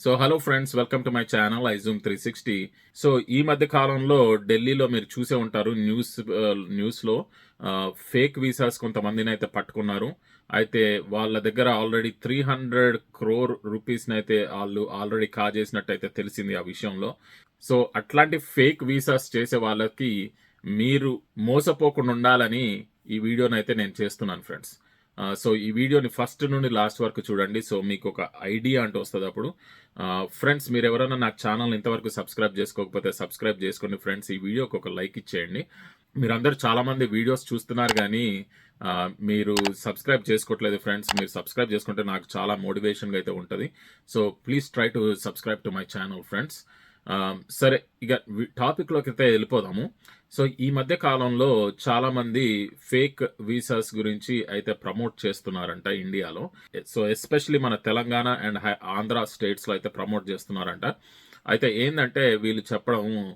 So hello friends welcome to my channel iZoom three sixty so ఈ మధ్య కాలంలో ఢిల్లీలో మీరు చూసే ఉంటారు న్యూస్ న్యూస్లో ఫేక్ వీసాస్ కొంతమందిని అయితే పట్టుకున్నారు. అయితే వాళ్ళ దగ్గర ఆల్రెడీ త్రీ హండ్రెడ్ క్రోర్ రూపీస్ని అయితే వాళ్ళు ఆల్రెడీ కాజేసినట్టు అయితే తెలిసింది ఆ విషయంలో. సో అట్లాంటి ఫేక్ వీసాస్ చేసే వాళ్ళకి మీరు మోసపోకుండా ఉండాలని ఈ వీడియోని అయితే నేను చేస్తున్నాను ఫ్రెండ్స్ సో ఈ వీడియోని ఫస్ట్ నుండి లాస్ట్ వరకు చూడండి. సో మీకు ఒక ఐడియా అంటూ వస్తుంది అప్పుడు. ఫ్రెండ్స్ మీరు ఎవరైనా నా ఛానల్ ఇంతవరకు సబ్స్క్రైబ్ చేసుకోకపోతే సబ్స్క్రైబ్ చేసుకోండి ఫ్రెండ్స్ ఈ వీడియోకి ఒక లైక్ ఇచ్చేయండి. మీరందరూ చాలామంది వీడియోస్ చూస్తున్నారు కానీ మీరు సబ్స్క్రైబ్ చేసుకోవట్లేదు ఫ్రెండ్స్ మీరు సబ్స్క్రైబ్ చేసుకుంటే నాకు చాలా మోటివేషన్గా అయితే ఉంటుంది. So please try to subscribe to my channel friends సరే ఇక టాపిక్లోకి అయితే వెళ్ళిపోదాము. సో ఈ మధ్య కాలంలో చాలా మంది ఫేక్ వీసాస్ గురించి అయితే ప్రమోట్ చేస్తున్నారంట ఇండియాలో. సో ఎస్పెషలీ మన తెలంగాణ అండ్ హై- ఆంధ్ర స్టేట్స్లో అయితే ప్రమోట్ చేస్తున్నారంట. అయితే ఏంటంటే వీళ్ళు చెప్పడం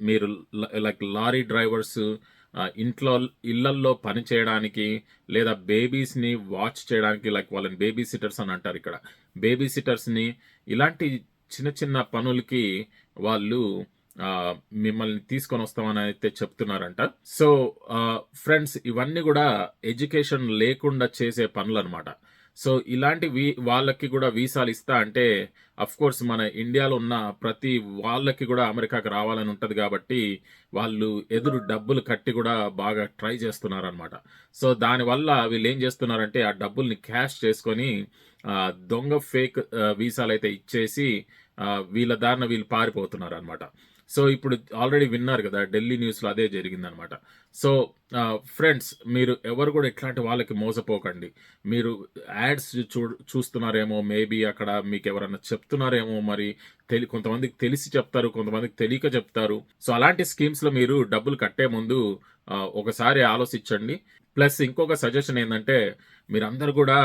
మీరు లైక్ లారీ డ్రైవర్స్ ఇంట్లో ఇళ్ళల్లో పని చేయడానికి లేదా బేబీస్ని వాచ్ చేయడానికి లైక్ వాళ్ళని బేబీ సిటర్స్ అని అంటారు ఇక్కడ. బేబీ సిటర్స్ని ఇలాంటి చిన్న చిన్న పనులకి వాళ్ళు మిమ్మల్ని తీసుకొని వస్తామని అయితే చెప్తున్నారంట. సో ఫ్రెండ్స్ ఇవన్నీ కూడా ఎడ్యుకేషన్ లేకుండా చేసే పనులు అనమాట సో ఇలాంటి వీ వాళ్ళకి కూడా వీసాలు ఇస్తా అంటే అఫ్ కోర్స్ మన ఇండియాలో ఉన్న ప్రతి వాళ్ళకి కూడా అమెరికాకి రావాలని ఉంటుంది కాబట్టి వాళ్ళు ఎదురు డబ్బులు కట్టి కూడా బాగా ట్రై చేస్తున్నారనమాట సో దానివల్ల వీళ్ళు ఏం చేస్తున్నారంటే ఆ డబ్బుల్ని క్యాష్ చేసుకొని దొంగ ఫేక్ వీసాలు అయితే ఇచ్చేసి వీళ్ళ దారిన వీళ్ళు పారిపోతున్నారు అనమాట సో ఇప్పుడు ఆల్రెడీ విన్నారు కదా ఢిల్లీ న్యూస్లో అదే జరిగిందనమాట. సో ఫ్రెండ్స్ మీరు ఎవరు కూడా ఇట్లాంటి వాళ్ళకి మోసపోకండి. మీరు యాడ్స్ చూ చూస్తున్నారేమో మేబీ అక్కడ మీకు ఎవరన్నా చెప్తున్నారేమో మరి తెలి కొంతమందికి తెలిసి చెప్తారు కొంతమందికి తెలియక చెప్తారు. సో అలాంటి స్కీమ్స్లో మీరు డబ్బులు కట్టే ముందు ఒకసారి ఆలోచించండి. ప్లస్ ఇంకొక సజెషన్ ఏంటంటే మీరందరూ కూడా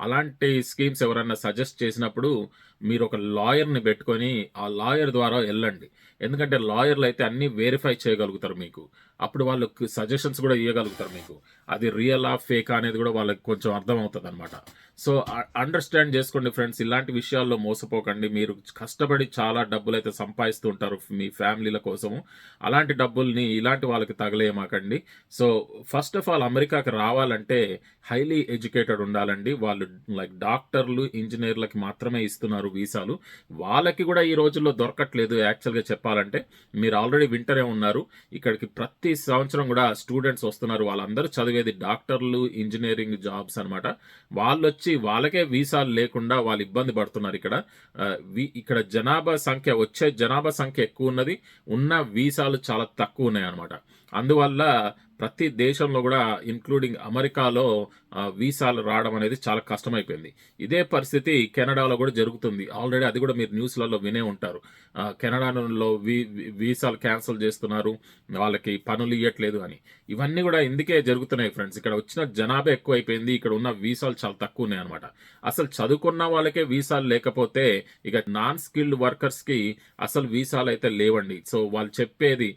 అలాంటి స్కీమ్స్ ఎవరన్నా సజెస్ట్ చేసినప్పుడు మీరు ఒక లాయర్ని పెట్టుకొని ఆ లాయర్ ద్వారా వెళ్ళండి. ఎందుకంటే లాయర్లు అయితే అన్ని వెరిఫై చేయగలుగుతారు మీకు. అప్పుడు వాళ్ళకి సజెషన్స్ కూడా ఇవ్వగలుగుతారు మీకు. అది రియల్ ఆ ఫేక్ అనేది కూడా వాళ్ళకి కొంచెం అర్థం అవుతుంది అనమాట సో అండర్స్టాండ్ చేసుకోండి ఫ్రెండ్స్. ఇలాంటి విషయాల్లో మోసపోకండి. మీరు కష్టపడి చాలా డబ్బులు అయితే సంపాదిస్తూ ఉంటారు మీ ఫ్యామిలీల కోసము. అలాంటి డబ్బుల్ని ఇలాంటి వాళ్ళకి తగలేయమాకండి. సో ఫస్ట్ ఆఫ్ ఆల్ అమెరికాకి రావాలంటే హైలీ ఎడ్యుకేటెడ్ ఉండాలండి. వాళ్ళు లైక్ డాక్టర్లు ఇంజనీర్లకి మాత్రమే ఇస్తున్నారు వీసాలు. వాళ్ళకి కూడా ఈ రోజుల్లో దొరకట్లేదు యాక్చువల్గా చెప్పాలంటే. మీరు ఆల్రెడీ వింటనే ఉన్నారు. ఇక్కడికి ప్రతి సంవత్సరం కూడా స్టూడెంట్స్ వస్తున్నారు. వాళ్ళందరూ చదివేది డాక్టర్లు ఇంజనీరింగ్ జాబ్స్ అనమాట వాళ్ళు వచ్చి వాళ్ళకే వీసాలు లేకుండా వాళ్ళు ఇబ్బంది పడుతున్నారు ఇక్కడ. వీ- ఇక్కడ జనాభా సంఖ్య వచ్చే జనాభా సంఖ్య ఎక్కువ ఉన్నది. ఉన్న వీసాలు చాలా తక్కువ ఉన్నాయి అనమాట అందువల్ల ప్రతి దేశంలో కూడా ఇంక్లూడింగ్ అమెరికాలో వీసాలు రావడం అనేది చాలా కష్టమైపోయింది. ఇదే పరిస్థితి కెనడాలో కూడా జరుగుతుంది. ఆల్రెడీ అది కూడా మీరు న్యూస్లలో వినే ఉంటారు. కెనడాలో వీ వీసాలు క్యాన్సిల్ చేస్తున్నారు. వాళ్ళకి పనులు ఇవ్వట్లేదు అని. ఇవన్నీ కూడా ఇందుకే జరుగుతున్నాయి ఫ్రెండ్స్. ఇక్కడ వచ్చిన జనాభా ఎక్కువైపోయింది. ఇక్కడ ఉన్న వీసాలు చాలా తక్కువ ఉన్నాయి అనమాట అసలు చదువుకున్న వాళ్ళకే వీసాలు లేకపోతే ఇక నాన్ స్కిల్డ్ వర్కర్స్కి అసలు వీసాలు అయితే లేవండి. సో వాళ్ళు చెప్పేది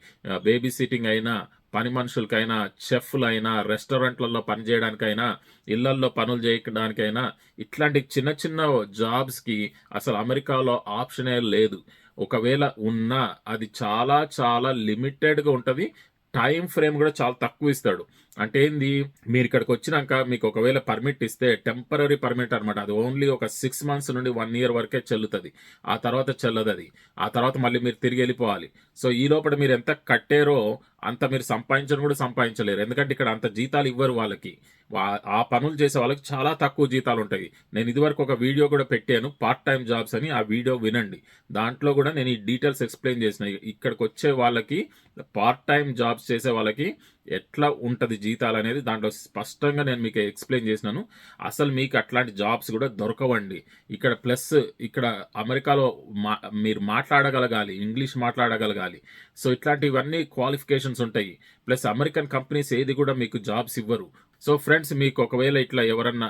బేబీ సిట్టింగ్ అయినా పని మనుషులకైనా చెఫ్లైనా రెస్టారెంట్లలో పని చేయడానికైనా ఇళ్ళల్లో పనులు చేయడానికైనా ఇట్లాంటి చిన్న చిన్న జాబ్స్కి అసలు అమెరికాలో ఆప్షనే లేదు. ఒకవేళ ఉన్నా అది చాలా చాలా లిమిటెడ్గా ఉంటుంది. టైం ఫ్రేమ్ కూడా చాలా తక్కువ ఇస్తాడు. అంటే ఏంది? మీరు ఇక్కడికి వచ్చినాక మీకు ఒకవేళ పర్మిట్ ఇస్తే టెంపరీ పర్మిట్ అనమాట అది ఓన్లీ ఒక సిక్స్ మంత్స్ నుండి వన్ ఇయర్ వరకే చెల్లుతుంది. ఆ తర్వాత చెల్లదు అది ఆ తర్వాత మళ్ళీ మీరు తిరిగి వెళ్ళిపోవాలి. సో ఈ లోపల మీరు ఎంత కట్టారో అంత మీరు సంపాదించడం కూడా సంపాదించలేరు. ఎందుకంటే ఇక్కడ అంత జీతాలు ఇవ్వరు వాళ్ళకి. వా- ఆ పనులు చేసే వాళ్ళకి చాలా తక్కువ జీతాలు ఉంటాయి. నేను ఇదివరకు ఒక వీడియో కూడా పెట్టాను పార్ట్ టైం జాబ్స్ అని. ఆ వీడియో వినండి. దాంట్లో కూడా నేను ఈ డీటెయిల్స్ ఎక్స్ప్లెయిన్ చేసిన. ఇక్కడికి వచ్చే వాళ్ళకి పార్ట్ టైం జాబ్స్ చేసే వాళ్ళకి ఎట్లా ఉంటుంది జీతాలు అనేది దాంట్లో స్పష్టంగా నేను మీకు ఎక్స్ప్లెయిన్ చేసినాను. అసలు మీకు అట్లాంటి జాబ్స్ కూడా దొరకవండి. ఇక్కడ ప్లస్ ఇక్కడ అమెరికాలో మా మీరు మాట్లాడగలగాలి ఇంగ్లీష్ మాట్లాడగలగాలి. సో ఇట్లాంటివన్నీ క్వాలిఫికేషన్స్ ఉంటాయి. ప్లస్ అమెరికన్ కంపెనీస్ ఏది కూడా మీకు జాబ్స్ ఇవ్వరు. సో ఫ్రెండ్స్ మీకు ఒకవేళ ఇట్లా ఎవరన్నా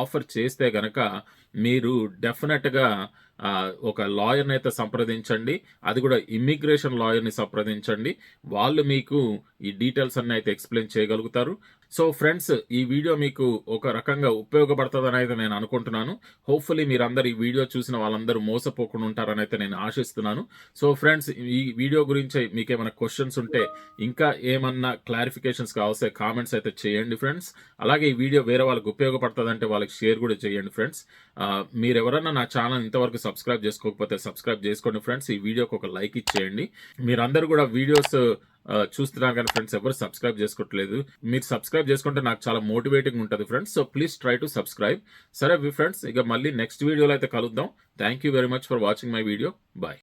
ఆఫర్ చేస్తే గనక మీరు డెఫినెట్గా ఒక లాయర్ని అయితే సంప్రదించండి. అది కూడా ఇమ్మిగ్రేషన్ లాయర్ని సంప్రదించండి. వాళ్ళు మీకు ఈ డీటెయిల్స్ అన్నీ అయితే ఎక్స్ప్లెయిన్ చేయగలుగుతారు. సో ఫ్రెండ్స్ ఈ వీడియో మీకు ఒక రకంగా ఉపయోగపడుతుందని అయితే నేను అనుకుంటున్నాను. హోప్ఫుల్లీ మీరందరూ ఈ వీడియో చూసిన వాళ్ళందరూ మోసపోకుండా ఉంటారని అయితే నేను ఆశిస్తున్నాను. సో ఫ్రెండ్స్ ఈ వీడియో గురించి మీకు ఏమైనా క్వశ్చన్స్ ఉంటే ఇంకా ఏమన్నా క్లారిఫికేషన్స్ కావస్తే కామెంట్స్ అయితే చేయండి ఫ్రెండ్స్. అలాగే ఈ వీడియో వేరే వాళ్ళకి ఉపయోగపడుతుందంటే వాళ్ళకి షేర్ కూడా చేయండి ఫ్రెండ్స్. మీరు ఎవరన్నా నా ఛానల్ ఇంతవరకు సబ్స్క్రైబ్ చేసుకోకపోతే సబ్స్క్రైబ్ చేసుకోండి ఫ్రెండ్స్. ఈ వీడియోకి ఒక లైక్ ఇచ్చేయండి. మీరందరూ కూడా వీడియోస్ చూస్తున్నారు కానీ ఫ్రెండ్స్ ఎవరు సబ్స్క్రైబ్ చేసుకోవట్లేదు. మీరు సబ్స్క్రైబ్ చేసుకుంటే నాకు చాలా మోటివేటింగ్ ఉంటుంది friends so please try to subscribe సరే ఫ్రెండ్స్ ఇక మళ్ళీ నెక్స్ట్ వీడియోలో అయితే కలుద్దాం. Thank you very much for watching my video bye